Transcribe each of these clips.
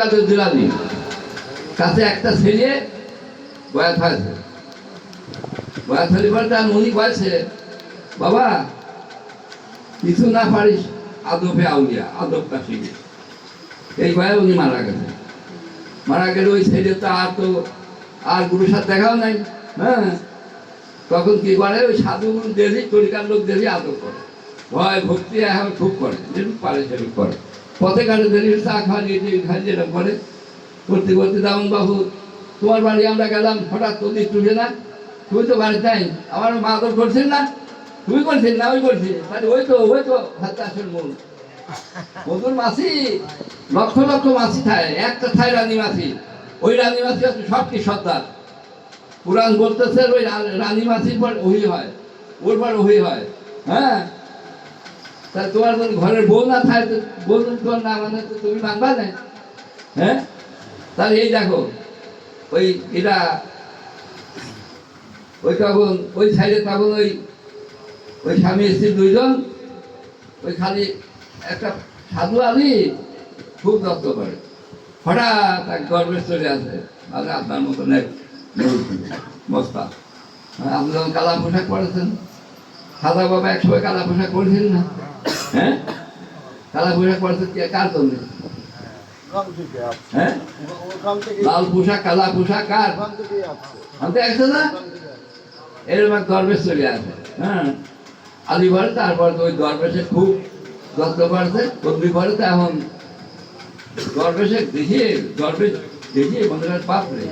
কাদের দিলামি কাছে একটা ছেলে বয়া থাকছে বয়া থাকলে পরে তার উনি বলছে, বাবা, কিছু না পারিস আদবে আউলিয়া আদবটা শিখে এই বয়া উনি মারা গেছে মারা গেলে ওই ছেলে তো আর তো আর গুরুর সাথে দেখাও নাই হ্যাঁ? তখন কি করে? ওই সাধুগুলো দেখি তরিকার লোক দেখি আদর করে। ভয়, ভক্তি, এখন খুব করে যেটুকু পারে সেটুকু করে। পথে ঘাটে দেখি চা খাওয়া দিয়ে দিয়ে খাই যেটা করে। করতে করতে দাম বাবু তোমার বাড়ি আমরা গেলাম, হঠাৎ তোদের তুলে না। তুমি তো বাড়িতে নাই, আমার মা আদর করছেন না। তুমি করছেন না ওই করছি। তাহলে ওই তো ওই তো হাতে আসল মূল। মধুর মাছি লক্ষ লক্ষ মাছি খায়। একটা খায় রানী মাছি ওই রানী মাছি হচ্ছে সব কি সর্দার। পুরাণ বলতেছে, ওই রানী মাছির পর ওই হয়। ওর পর ওই হয়। হ্যাঁ? তা তোমার যদি ঘরের বউ না থাকে তো বউ তোমার না মানে তো তুমি মানবা না? হ্যাঁ? তাহলে এই দেখো ওই এরা ওই তখন ওই সাইডে তখন ওই ওই স্বামী স্ত্রী দুইজন ওই খালি একটা সাধু আলি খুব যত্ন করে। হঠাৎ এক গর্বে চলে আসে মানে আপনার মতন এক মস্তা হ্যাঁ, আপনি যখন কালা পোশাক পরেছেন সাদা বাবা এক সময় কালা পোশাক পরেছেন না? হ্যাঁ? কালা পোশাক পরেছেন কে কার জন্য? আসছে হ্যাঁ? লাল পোশাক, কালা পোশাক, কার? আসছে আমি একশো না? আসছে। এরকম এক দরবেশ চলে আসে হ্যাঁ? আলিবার তারপর তো ওই দরবেশে খুব যত্ন করছে তদ্বি করে, তো এখন দরবেশে দেখিয়ে দরবেশ দেখিয়ে হয় পাপ রে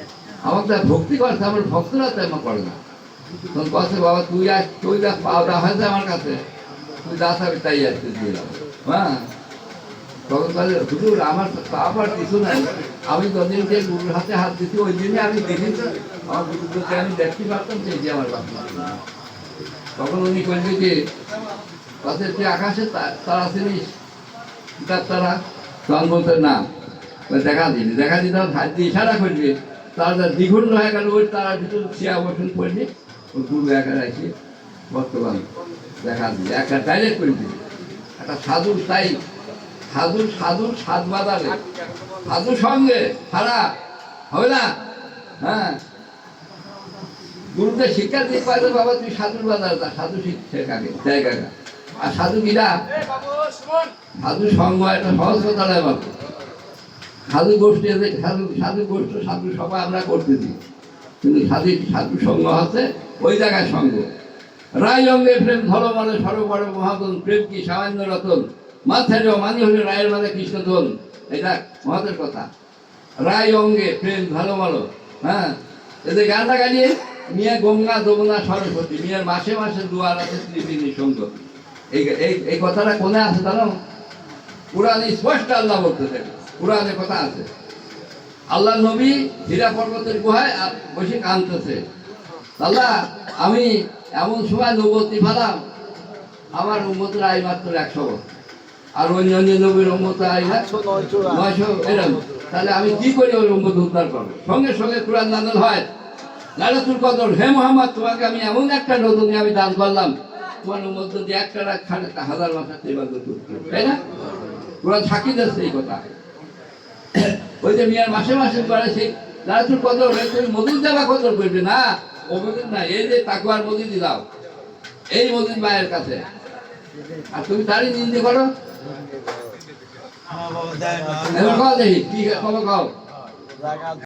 আমার তো ভক্তি করছে, আমার ভক্তরা তো আমার করে না। তখন কছে বাবা, তুই আজ, তুই যা পাওয়া হয়েছে আমার কাছে। যা থাকবি তাই হ্যাঁ তখন বলে হুজুর আমার পাওয়ার কিছু নাই আমি যদিন যে গুরুর হাতে হাত দিচ্ছি ওই দিনে আমি দেখেছি আমার গুরুদেরকে আমি দেখতে পারতাম যে এই যে আমার বাবা তখন উনি বলবে যে কাছে তুই আকাশে তা- তারা চিনিস তারা তখন বলতে না দেখা দিবি দেখা দিতে হাত দিয়ে ইশারা করবে তারা যা দ্বিগুণ হয়ে গেল ওই তারা ভিতরে শিয়া বসন পড়বে ওই গুরু একা রাখি বর্তমান দেখা একটা ডাইরেক্ট করে দিবি একটা সাধু তাই। সাধু সাধু সাধ বাদালে। সাধু সঙ্গে ছাড়া হবে না? হ্যাঁ। গুরুদের শিক্ষা দিয়ে পারবে বাবা তুই সাধুর বাজার যা সাধু শিক্ষা আগে জায়গা আর সাধু কিরা সাধু সঙ্গ একটা সহজ কথা নয় বাবু। সাধু গোষ্ঠী সাধু সাধু গোষ্ঠ সাধু সভা আমরা করতেছি কিন্তু সাধু সাধু সঙ্গ আছে ওই জায়গায় সঙ্গ। রায় অঙ্গে প্রেম ধর মানে সর্ববড় মহাদন প্রেম কি সামান্য রতন? মাথায় মানি হলে রায়ের মানে কৃষ্ণধন এটা মহাদের কথা। রায় অঙ্গে প্রেম ভালো ভালো হ্যাঁ? এদের গানটা গালিয়ে মিয়া গঙ্গা, যমুনা, সরস্বতী, মিয়ার মাসে মাসে দুয়ার আছে ত্রিবেণী সঙ্গতি এই এই কথাটা কোনে আছে জানো? কোরআনে স্পষ্ট আল্লাহ বলতেছে কোরআনে কথা আছে। আল্লাহ নবী হীরা পর্বতের গুহায় বসে কাঁদতেছে। আল্লাহ, আমি এমন সময় নবতী পেলাম। আমার উন্মতের আয় মাত্র একশো। আর অন্য অন্য নবীর উন্মত নয়শো এরকম। তাহলে আমি কি করে ওই উম্মত উদ্ধার করব? সঙ্গে সঙ্গে কোরআন নাজল হয়। লালাতুল কদর, হে মোহাম্মদ, তোমাকে আমি এমন একটা নতুন আমি দান করলাম। তোমার উম্মত যদি একটা রাত খানে তা হাজার ইবাদত তাই না? কোরআন থাকি দিচ্ছে এই কথা। ওই যে মিয়ার মাসে মাসে করে সেই লালাতুল কদর মজুদ দেওয়া কদর করবে না? ও নাই এই যে তাকুয়ার মজুদ দাও এই মজুদ মায়ের কাছে। আর তুমি তারই নিন্দে করো? এবার কও দেখি কি খবর কও